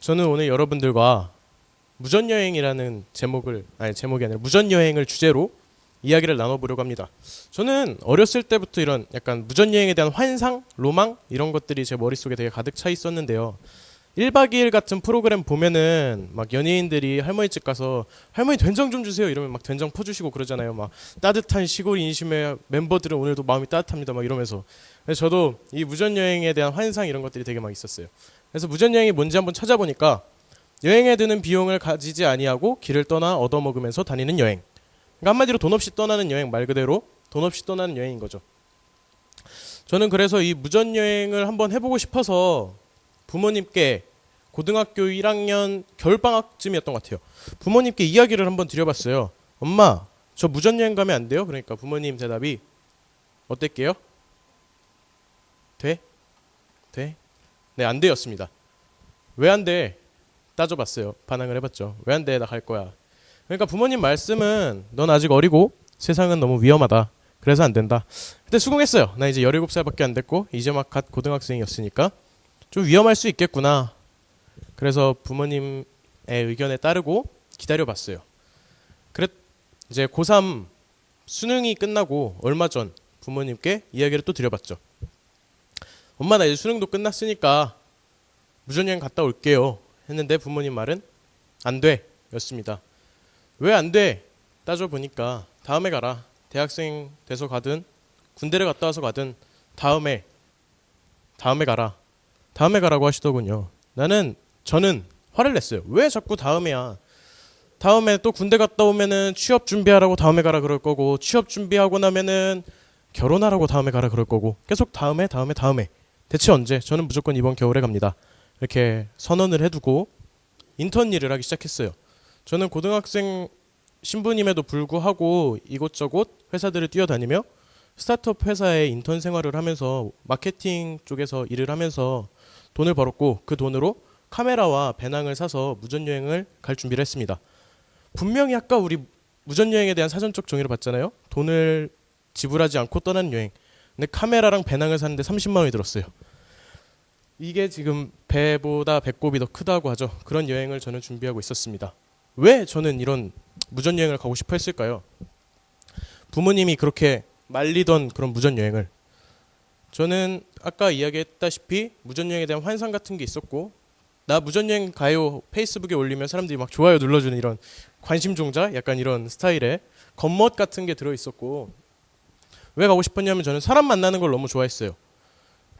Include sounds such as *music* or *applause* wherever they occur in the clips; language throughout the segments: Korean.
저는 오늘 여러분들과 무전 여행이라는 제목을 아니 제목이 아니라 무전 여행을 주제로 이야기를 나눠보려고 합니다. 저는 어렸을 때부터 이런 약간 무전 여행에 대한 환상, 로망 이런 것들이 제 머릿속에 되게 가득 차 있었는데요. 1박 2일 같은 프로그램 보면은 막 연예인들이 할머니 집 가서 할머니 된장 좀 주세요 이러면 막 된장 퍼주시고 그러잖아요. 막 따뜻한 시골 인심의 멤버들은 오늘도 마음이 따뜻합니다. 막 이러면서 그래서 저도 이 무전 여행에 대한 환상 이런 것들이 되게 막 있었어요. 그래서 무전 여행이 뭔지 한번 찾아보니까 여행에 드는 비용을 가지지 아니하고 길을 떠나 얻어먹으면서 다니는 여행. 그러니까 한마디로 돈 없이 떠나는 여행 말 그대로 돈 없이 떠나는 여행인 거죠. 저는 그래서 이 무전 여행을 한번 해보고 싶어서 부모님께 고등학교 1학년 겨울 방학쯤이었던 것 같아요. 부모님께 이야기를 한번 드려봤어요. 엄마, 저 무전 여행 가면 안 돼요? 그러니까 부모님 대답이 어땠게요? 돼? 돼? 네, 안 되었습니다. 왜 안 돼? 따져봤어요. 반항을 해봤죠. 왜 안 돼? 나 갈 거야. 그러니까 부모님 말씀은 넌 아직 어리고 세상은 너무 위험하다. 그래서 안 된다. 그때 수긍했어요. 나 이제 17살밖에 안 됐고 이제 막 갓 고등학생이었으니까 좀 위험할 수 있겠구나. 그래서 부모님의 의견에 따르고 기다려봤어요. 그랬 이제 고3 수능이 끝나고 얼마 전 부모님께 이야기를 또 드려봤죠. 엄마 나 이제 수능도 끝났으니까 무전여행 갔다 올게요. 했는데 부모님 말은 안 돼. 였습니다. 왜 안 돼? 따져보니까 다음에 가라. 대학생 돼서 가든 군대를 갔다 와서 가든 다음에 다음에 가라. 다음에 가라고 하시더군요. 나는 저는 화를 냈어요. 왜 자꾸 다음에야? 다음에 또 군대 갔다 오면은 취업 준비하라고 다음에 가라 그럴 거고 취업 준비하고 나면은 결혼하라고 다음에 가라 그럴 거고 계속 다음에 다음에 다음에 대체 언제? 저는 무조건 이번 겨울에 갑니다. 이렇게 선언을 해두고 인턴 일을 하기 시작했어요. 저는 고등학생 신부님에도 불구하고 이곳저곳 회사들을 뛰어다니며 스타트업 회사에 인턴 생활을 하면서 마케팅 쪽에서 일을 하면서 돈을 벌었고 그 돈으로 카메라와 배낭을 사서 무전여행을 갈 준비를 했습니다. 분명히 아까 우리 무전여행에 대한 사전적 정의를 봤잖아요. 돈을 지불하지 않고 떠나는 여행. 근데 카메라랑 배낭을 샀는데 30만 원이 들었어요. 이게 지금 배보다 배꼽이 더 크다고 하죠. 그런 여행을 저는 준비하고 있었습니다. 왜 저는 이런 무전 여행을 가고 싶어 했을까요? 부모님이 그렇게 말리던 그런 무전 여행을 저는 아까 이야기했다시피 무전 여행에 대한 환상 같은 게 있었고 나 무전 여행 가요 페이스북에 올리면 사람들이 막 좋아요 눌러주는 이런 관심 종자 약간 이런 스타일의 겉멋 같은 게 들어 있었고 왜 가고 싶었냐면 저는 사람 만나는 걸 너무 좋아했어요.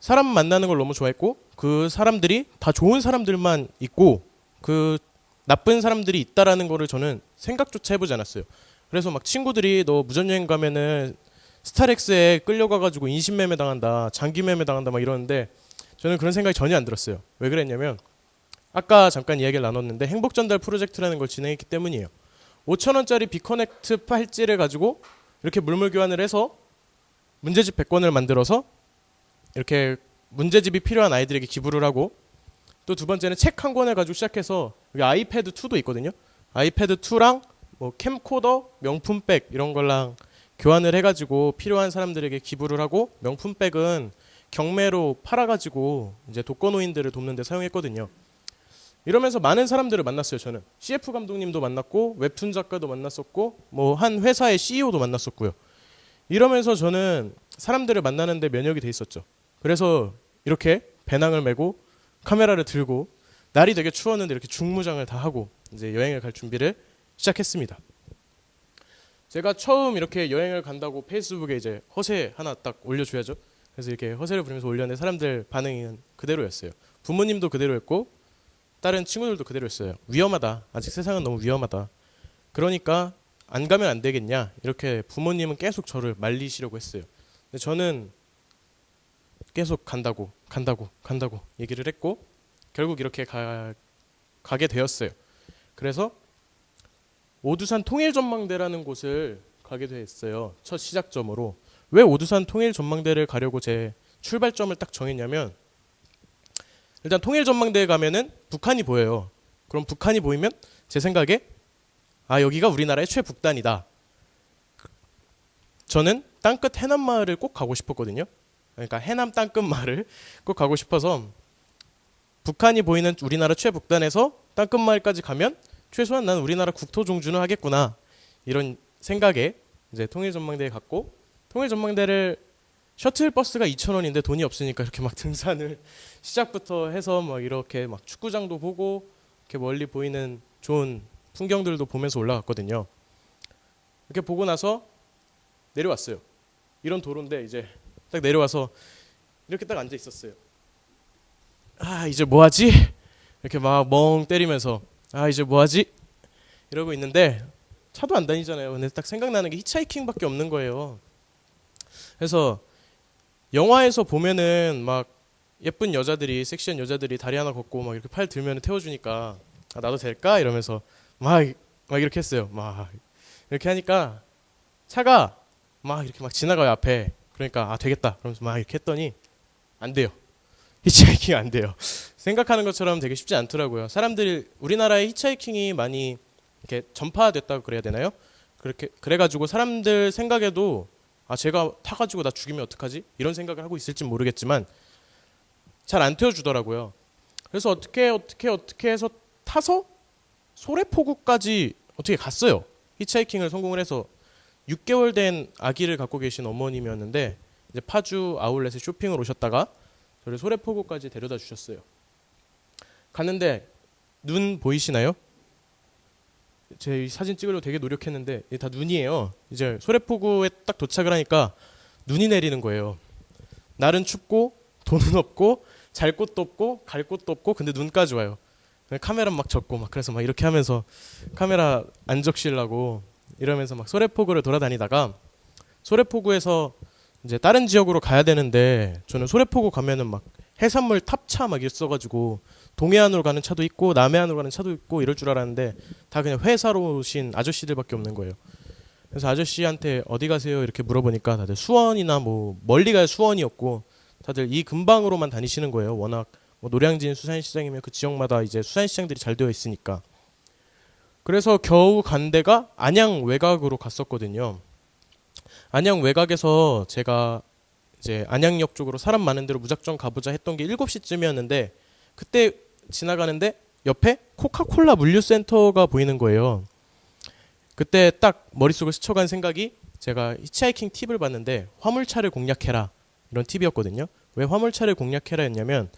사람 만나는 걸 너무 좋아했고 그 사람들이 다 좋은 사람들만 있고 그 나쁜 사람들이 있다라는 거를 저는 생각조차 해보지 않았어요. 그래서 막 친구들이 너 무전여행 가면은 스타렉스에 끌려가가지고 인신매매 당한다, 장기매매 당한다 막 이러는데 저는 그런 생각이 전혀 안 들었어요. 왜 그랬냐면 아까 잠깐 이야기를 나눴는데 행복전달 프로젝트라는 걸 진행했기 때문이에요. 5천 원짜리 비커넥트 팔찌를 가지고 이렇게 물물 교환을 해서 문제집 100권을 만들어서 이렇게 문제집이 필요한 아이들에게 기부를 하고 또 두 번째는 책 한 권을 가지고 시작해서 여기 아이패드 2도 있거든요. 아이패드 2랑 뭐 캠코더, 명품백 이런 걸랑 교환을 해가지고 필요한 사람들에게 기부를 하고 명품백은 경매로 팔아가지고 이제 독거노인들을 돕는 데 사용했거든요. 이러면서 많은 사람들을 만났어요. 저는 CF 감독님도 만났고 웹툰 작가도 만났었고 뭐 한 회사의 CEO도 만났었고요. 이러면서 저는 사람들을 만나는데 면역이 돼 있었죠. 그래서 이렇게 배낭을 메고 카메라를 들고 날이 되게 추웠는데 이렇게 중무장을 다 하고 이제 여행을 갈 준비를 시작했습니다. 제가 처음 이렇게 여행을 간다고 페이스북에 이제 허세 하나 딱 올려줘야죠. 그래서 이렇게 허세를 부리면서 올렸는데 사람들 반응은 그대로였어요. 부모님도 그대로였고 다른 친구들도 그대로였어요. 위험하다. 아직 세상은 너무 위험하다. 그러니까 안 가면 안 되겠냐. 이렇게 부모님은 계속 저를 말리시려고 했어요. 근데 저는 계속 간다고, 간다고, 간다고 얘기를 했고 결국 이렇게 가, 가게 되었어요. 그래서 오두산 통일전망대라는 곳을 가게 됐어요. 첫 시작점으로. 왜 오두산 통일전망대를 가려고 제 출발점을 딱 정했냐면 일단 통일전망대에 가면은 북한이 보여요. 그럼 북한이 보이면 제 생각에 아 여기가 우리나라의 최북단이다. 저는 땅끝 해남 마을을 꼭 가고 싶었거든요. 그러니까 해남 땅끝 마을을 꼭 가고 싶어서 북한이 보이는 우리나라 최북단에서 땅끝 마을까지 가면 최소한 나는 우리나라 국토 종주는 하겠구나 이런 생각에 이제 통일전망대에 갔고 통일전망대를 셔틀 버스가 2,000원인데 돈이 없으니까 이렇게 막 등산을 *laughs* 시작부터 해서 막 이렇게 막 축구장도 보고 이렇게 멀리 보이는 좋은 풍경들도 보면서 올라갔거든요. 이렇게 보고 나서 내려왔어요. 이런 도로인데 이제 딱 내려와서 이렇게 딱 앉아 있었어요. 아 이제 뭐 하지? 이렇게 막 멍 때리면서 아 이제 뭐 하지? 이러고 있는데 차도 안 다니잖아요. 근데 딱 생각나는 게 히치하이킹밖에 없는 거예요. 그래서 영화에서 보면은 막 예쁜 여자들이 섹시한 여자들이 다리 하나 걷고 막 이렇게 팔 들면 태워주니까 아, 나도 될까 이러면서 막, 막 이렇게 했어요. 막 이렇게 하니까 차가 막 이렇게 막 지나가요 앞에. 그러니까 아 되겠다. 그러면서 막 이렇게 했더니 안 돼요. 히치하이킹 안 돼요. 생각하는 것처럼 되게 쉽지 않더라고요. 사람들이 우리나라에 히치하이킹이 많이 이렇게 전파됐다고 그래야 되나요? 그렇게 그래가지고 사람들 생각에도 아 제가 타가지고 나 죽이면 어떡하지? 이런 생각을 하고 있을지 모르겠지만 잘 안 태워주더라고요. 그래서 어떻게 어떻게 어떻게 해서 타서 소래포구까지 어떻게 갔어요. 히치하이킹을 성공을 해서 6개월 된 아기를 갖고 계신 어머님이었는데 이제 파주 아울렛에 쇼핑을 오셨다가 저를 소래포구까지 데려다 주셨어요. 갔는데 눈 보이시나요? 제 사진 찍으려고 되게 노력했는데 다 눈이에요. 이제 소래포구에 딱 도착을 하니까 눈이 내리는 거예요. 날은 춥고 돈은 없고 잘 곳도 없고 갈 곳도 없고 근데 눈까지 와요. 카메라 막 접고 막 그래서 막 이렇게 하면서 카메라 안 적시려고 이러면서 막 소래포구를 돌아다니다가 소래포구에서 이제 다른 지역으로 가야 되는데 저는 소래포구 가면은 막 해산물 탑차 막 있어가지고 동해안으로 가는 차도 있고 남해안으로 가는 차도 있고 이럴 줄 알았는데 다 그냥 회사로 오신 아저씨들밖에 없는 거예요. 그래서 아저씨한테 어디 가세요 이렇게 물어보니까 다들 수원이나 뭐 멀리 가야 수원이었고 다들 이 근방으로만 다니시는 거예요. 워낙 뭐 노량진 수산시장이면 그 지역마다 이제 수산시장들이 잘 되어 있으니까. 그래서 겨우 간 데가 안양 외곽으로 갔었거든요. 안양 외곽에서 제가 이제 안양역 쪽으로 사람 많은 데로 무작정 가보자 했던 게 7시쯤이었는데 그때 지나가는데 옆에 코카콜라 물류센터가 보이는 거예요. 그때 딱 머릿속을 스쳐간 생각이 제가 히치하이킹 팁을 봤는데 화물차를 공략해라 이런 팁이었거든요. 왜 화물차를 공략해라 했냐면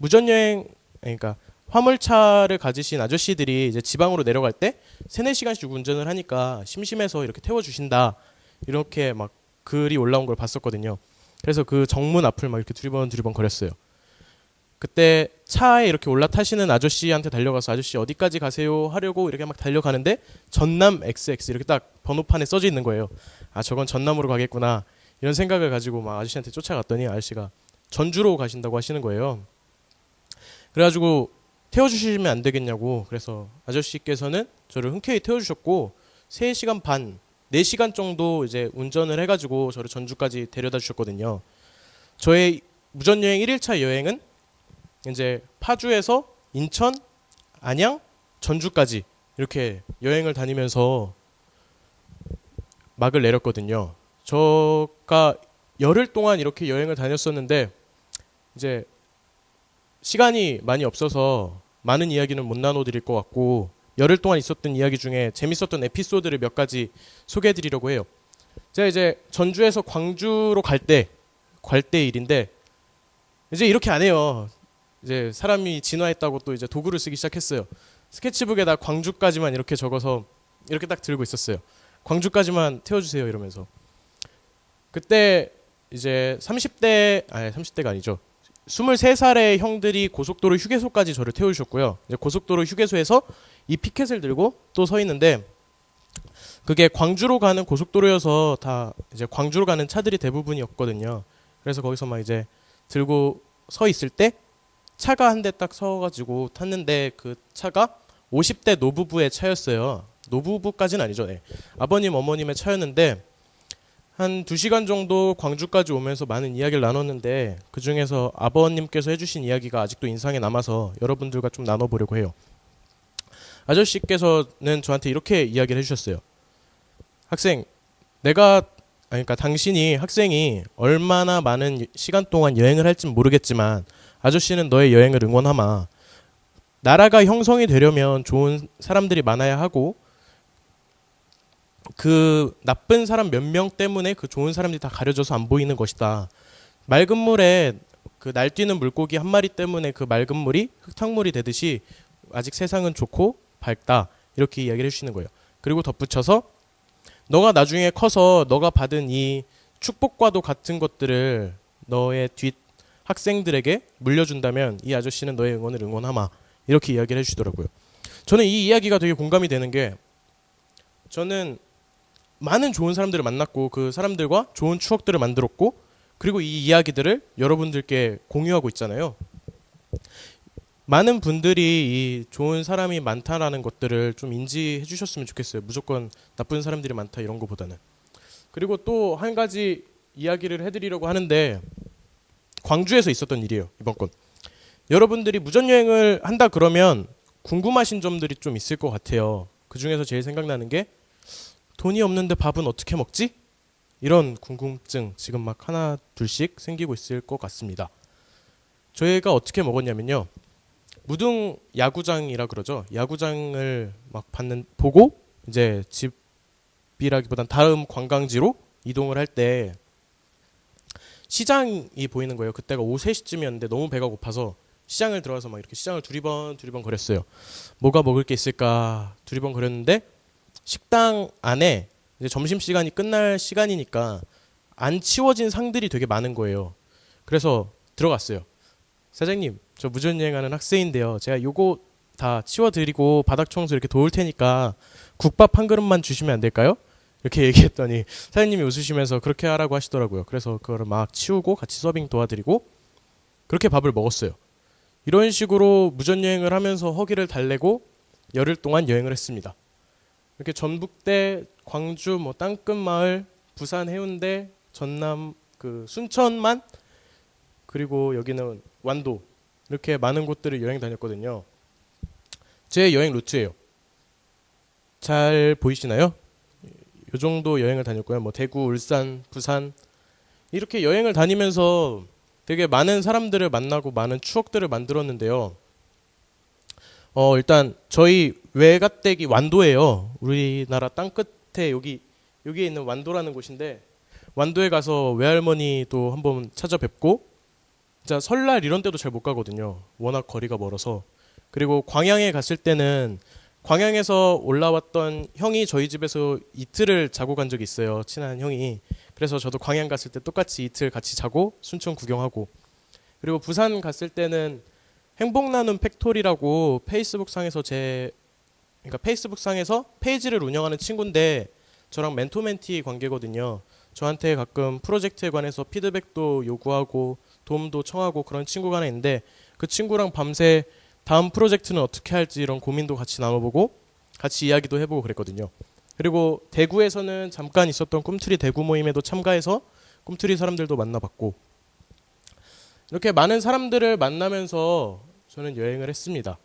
무전여행 그러니까 화물차를 가지신 아저씨들이 이제 지방으로 내려갈 때 3, 4시간씩 운전을 하니까 심심해서 이렇게 태워 주신다. 이렇게 막 글이 올라온 걸 봤었거든요. 그래서 그 정문 앞을 막 이렇게 두리번 두리번 거렸어요. 그때 차에 이렇게 올라타시는 아저씨한테 달려가서 아저씨 어디까지 가세요 하려고 이렇게 막 달려가는데 전남 XX 이렇게 딱 번호판에 써져 있는 거예요. 아 저건 전남으로 가겠구나 이런 생각을 가지고 막 아저씨한테 쫓아갔더니 아저씨가 전주로 가신다고 하시는 거예요. 그래가지고 태워주시면 안 되겠냐고 그래서 아저씨께서는 저를 흔쾌히 태워주셨고 3시간 반 4시간 정도 이제 운전을 해가지고 저를 전주까지 데려다 주셨거든요. 저의 무전여행 1일차 여행은 이제 파주에서 인천, 안양, 전주까지 이렇게 여행을 다니면서 막을 내렸거든요. 저가 열흘 동안 이렇게 여행을 다녔었는데 이제 시간이 많이 없어서 많은 이야기는 못 나눠드릴 것 같고 열흘 동안 있었던 이야기 중에 재밌었던 에피소드를 몇 가지 소개해드리려고 해요. 제가 이제 전주에서 광주로 갈 때, 갈 때 일인데 이제 이렇게 안 해요. 이제 사람이 진화했다고 또 이제 도구를 쓰기 시작했어요. 스케치북에다 광주까지만 이렇게 적어서 이렇게 딱 들고 있었어요. 광주까지만 태워주세요 이러면서. 그때 이제 30대 아니 30대가 아니죠. 23살의 형들이 고속도로 휴게소까지 저를 태워주셨고요. 이제 고속도로 휴게소에서 이 피켓을 들고 또 서 있는데 그게 광주로 가는 고속도로여서 다 이제 광주로 가는 차들이 대부분이었거든요. 그래서 거기서 막 이제 들고 서 있을 때 차가 한 대 딱 서가지고 탔는데 그 차가 50대 노부부의 차였어요. 노부부까지는 아니죠. 네. 아버님 어머님의 차였는데 한 2시간 정도 광주까지 오면서 많은 이야기를 나눴는데 그 중에서 아버님께서 해주신 이야기가 아직도 인상에 남아서 여러분들과 좀 나눠보려고 해요. 아저씨께서는 저한테 이렇게 이야기를 해주셨어요. 학생, 내가 그러니까 당신이 학생이 얼마나 많은 시간 동안 여행을 할진 모르겠지만 아저씨는 너의 여행을 응원하마. 나라가 형성이 되려면 좋은 사람들이 많아야 하고 그 나쁜 사람 몇 명 때문에 그 좋은 사람들이 다 가려져서 안 보이는 것이다. 맑은 물에 그 날뛰는 물고기 한 마리 때문에 그 맑은 물이 흙탕물이 되듯이 아직 세상은 좋고 밝다. 이렇게 이야기를 해주시는 거예요. 그리고 덧붙여서 너가 나중에 커서 너가 받은 이 축복과도 같은 것들을 너의 뒷 학생들에게 물려준다면 이 아저씨는 너의 응원을 응원하마. 이렇게 이야기를 해주시더라고요. 저는 이 이야기가 되게 공감이 되는 게 저는 많은 좋은 사람들을 만났고 그 사람들과 좋은 추억들을 만들었고 그리고 이 이야기들을 여러분들께 공유하고 있잖아요. 많은 분들이 이 좋은 사람이 많다라는 것들을 좀 인지해 주셨으면 좋겠어요. 무조건 나쁜 사람들이 많다 이런 것보다는. 그리고 또 한 가지 이야기를 해드리려고 하는데 광주에서 있었던 일이에요. 이번 건. 여러분들이 무전 여행을 한다 그러면 궁금하신 점들이 좀 있을 것 같아요. 그 중에서 제일 생각나는 게 돈이 없는데 밥은 어떻게 먹지? 이런 궁금증 지금 막 하나 둘씩 생기고 있을 것 같습니다. 저희가 어떻게 먹었냐면요. 무등 야구장이라 그러죠. 야구장을 막 받는 보고 이제 집이라기보단 다음 관광지로 이동을 할 때 시장이 보이는 거예요. 그때가 오후 3시쯤이었는데 너무 배가 고파서 시장을 들어가서 막 이렇게 시장을 두리번 두리번 거렸어요. 뭐가 먹을 게 있을까 두리번 거렸는데 식당 안에 이제 점심 시간이 끝날 시간이니까 안 치워진 상들이 되게 많은 거예요. 그래서 들어갔어요. 사장님, 저 무전 여행하는 학생인데요. 제가 요거 다 치워드리고 바닥 청소 이렇게 도울 테니까 국밥 한 그릇만 주시면 안 될까요? 이렇게 *laughs* 얘기했더니 사장님이 웃으시면서 그렇게 하라고 하시더라고요. 그래서 그거를 막 치우고 같이 서빙 도와드리고 그렇게 밥을 먹었어요. 이런 식으로 무전 여행을 하면서 허기를 달래고 열흘 동안 여행을 했습니다. 이렇게 전북대, 광주, 뭐 땅끝 마을, 부산 해운대, 전남 그 순천만 그리고 여기는 완도 이렇게 많은 곳들을 여행 다녔거든요. 제 여행 루트예요. 잘 보이시나요? 요 정도 여행을 다녔고요. 뭐 대구, 울산, 부산 이렇게 여행을 다니면서 되게 많은 사람들을 만나고 많은 추억들을 만들었는데요. 어, 일단 저희 외갓댁이 완도예요. 우리나라 땅 끝에 여기 여기에 있는 완도라는 곳인데 완도에 가서 외할머니도 한번 찾아뵙고 진짜 설날 이런 때도 잘 못 가거든요. 워낙 거리가 멀어서. 그리고 광양에 갔을 때는 광양에서 올라왔던 형이 저희 집에서 이틀을 자고 간 적이 있어요. 친한 형이. 그래서 저도 광양 갔을 때 똑같이 이틀 같이 자고 순천 구경하고 그리고 부산 갔을 때는 행복 나눔 팩토리라고 페이스북 상에서 제 그러니까 페이스북 상에서 페이지를 운영하는 친구인데 저랑 멘토 멘티 관계거든요. 저한테 가끔 프로젝트에 관해서 피드백도 요구하고 도움도 청하고 그런 친구가 하나 있는데 그 친구랑 밤새 다음 프로젝트는 어떻게 할지 이런 고민도 같이 나눠보고 같이 이야기도 해보고 그랬거든요. 그리고 대구에서는 잠깐 있었던 꿈트리 대구 모임에도 참가해서 꿈트리 사람들도 만나봤고 이렇게 많은 사람들을 만나면서 저는 여행을 했습니다.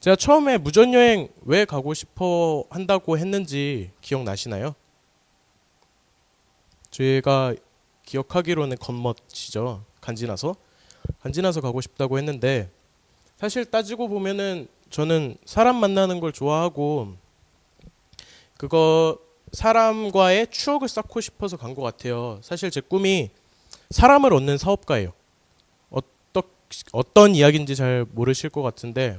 제가 처음에 무전 여행 왜 가고 싶어 한다고 했는지 기억나시나요? 저희가 기억하기로는 겉멋이죠. 간지나서 간지나서 가고 싶다고 했는데 사실 따지고 보면은 저는 사람 만나는 걸 좋아하고 그거 사람과의 추억을 쌓고 싶어서 간 것 같아요. 사실 제 꿈이 사람을 얻는 사업가예요. 어떤 이야기인지 잘 모르실 것 같은데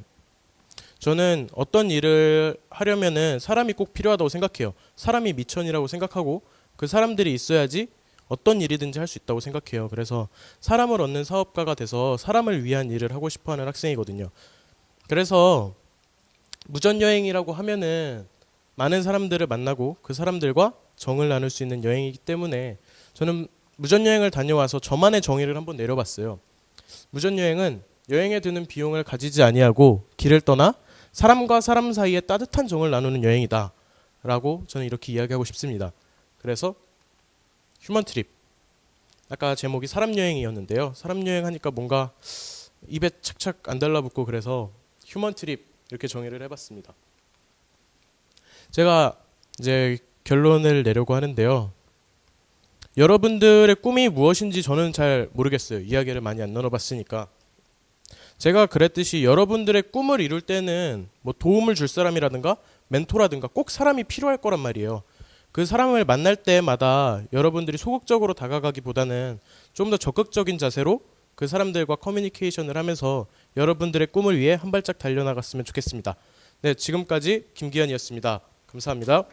저는 어떤 일을 하려면은 사람이 꼭 필요하다고 생각해요. 사람이 미천이라고 생각하고 그 사람들이 있어야지 어떤 일이든지 할 수 있다고 생각해요. 그래서 사람을 얻는 사업가가 돼서 사람을 위한 일을 하고 싶어 하는 학생이거든요. 그래서 무전 여행이라고 하면은 많은 사람들을 만나고 그 사람들과 정을 나눌 수 있는 여행이기 때문에 저는 무전 여행을 다녀와서 저만의 정의를 한번 내려봤어요. 무전 여행은 여행에 드는 비용을 가지지 아니하고 길을 떠나 사람과 사람 사이에 따뜻한 정을 나누는 여행이다 라고 저는 이렇게 이야기하고 싶습니다. 그래서 휴먼 트립 아까 제목이 사람 여행이었는데요. 사람 여행 하니까 뭔가 입에 착착 안 달라붙고 그래서 휴먼 트립 이렇게 정의를 해봤습니다. 제가 이제 결론을 내려고 하는데요. 여러분들의 꿈이 무엇인지 저는 잘 모르겠어요. 이야기를 많이 안 나눠봤으니까. 제가 그랬듯이 여러분들의 꿈을 이룰 때는 뭐 도움을 줄 사람이라든가 멘토라든가 꼭 사람이 필요할 거란 말이에요. 그 사람을 만날 때마다 여러분들이 소극적으로 다가가기보다는 좀 더 적극적인 자세로 그 사람들과 커뮤니케이션을 하면서 여러분들의 꿈을 위해 한 발짝 달려나갔으면 좋겠습니다. 네, 지금까지 김기현이었습니다. 감사합니다.